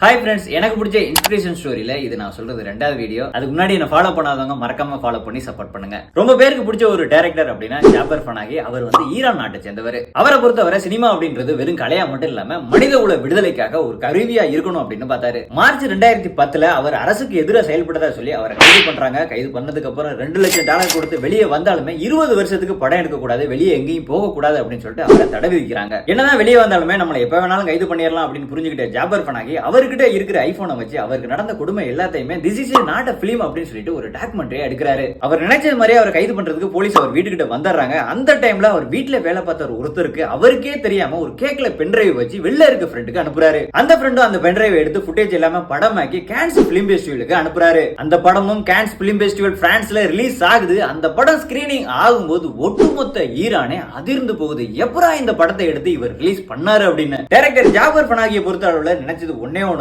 Hi friends எனக்கு பிடிச்ச inspiration ஸ்டோரியில இது நான் சொல்றது ரெண்டாவது வீடியோ அதுக்கு முன்னாடி என்ன ஃபாலோ பண்ணாதவங்க மறக்காம ஃபாலோ பண்ணி சப்போர்ட் பண்ணுங்க. ரொம்ப பேருக்கு பிடிச்ச ஒரு டேரக்டர் அப்படின்னா ஜாபர் ஃபனாகி. அவர் வந்து ஈரான் நாட்டை சேர்ந்தவர். அவரை பொறுத்தவரை சினிமா அப்படின்றது வெறும் கலையா மட்டும் இல்லாம மனித உல விடுதலைக்காக ஒரு கருவியா இருக்கணும் அப்படின்னு பார்த்தாரு. மார்ச் ரெண்டாயிரத்தி பத்துல அவர் அரசுக்கு எதிராக செயல்பட்டதா சொல்லி அவரை கைது பண்றாங்க. கைது பண்ணதுக்கு அப்புறம் ரெண்டு லட்சம் டாலர் கொடுத்து வெளியே வந்தாலுமே இருபது வருஷத்துக்கு படம் எடுக்க கூடாது வெளியே எங்கேயும் போக கூடாது அப்படின்னு சொல்லிட்டு அவரை தடை விதிக்கிறாங்க என்னதான் வெளியே வந்தாலுமே நம்மளை எப்ப வேணாலும் கைது பண்ணிடலாம் அப்படின்னு புரிஞ்சுக்கிட்ட ஜாபர் ஃபனாகி அவர்கிட்ட இருக்கிற ஐபோனை வச்சு அவருக்கு நடந்த கொடுமை எல்லாத்தையுமே this is not a film அப்படின்னு சொல்லிட்டு ஒரு டாக்குமெண்ட்ரி எடுக்கிறாரு. அவர் நினைச்சது மாதிரியே அவர் கைது பண்றதுக்கு போலீஸ் அவர் வீட்டுக்கிட்ட வந்துடுறாங்க. அந்த டைம்ல அவர் வீட்டுல வேலை பார்த்த ஒரு ஒருத்தருக்கு அவருக்கே தெரியாம ஒரு கேக்ல பென்டிரைவ் வச்சு வெளில இருக்க ஃப்ரெண்டுக்கு அனுப்புறாரு. அந்த ஃப்ரெண்டும் அந்த பென்டிரைவ் எடுத்து ஃபுட்டேஜ் எல்லாமே படமாக்கி கேன்ஸ் பிலிம் ஃபெஸ்டிவலுக்கு அனுப்புறாரு. அந்த படமும் கேன்ஸ் பிலிம் ஃபெஸ்டிவல் பிரான்ஸ்ல ரிலீஸ் ஆகுது. அந்த படம் ஸ்கிரீனிங் ஆகும்போது ஒட்டுமொத்த ஈரானே அதிர்ந்து போகுது. எப்பரா இந்த படத்தை எடுத்து இவர் ரிலீஸ் பண்ணாரு அப்படின்னு? டைரக்டர் ஜாபர் பனாகியை பொறுத்த அளவுல நினைச்சது ஒன்னே ஒன்று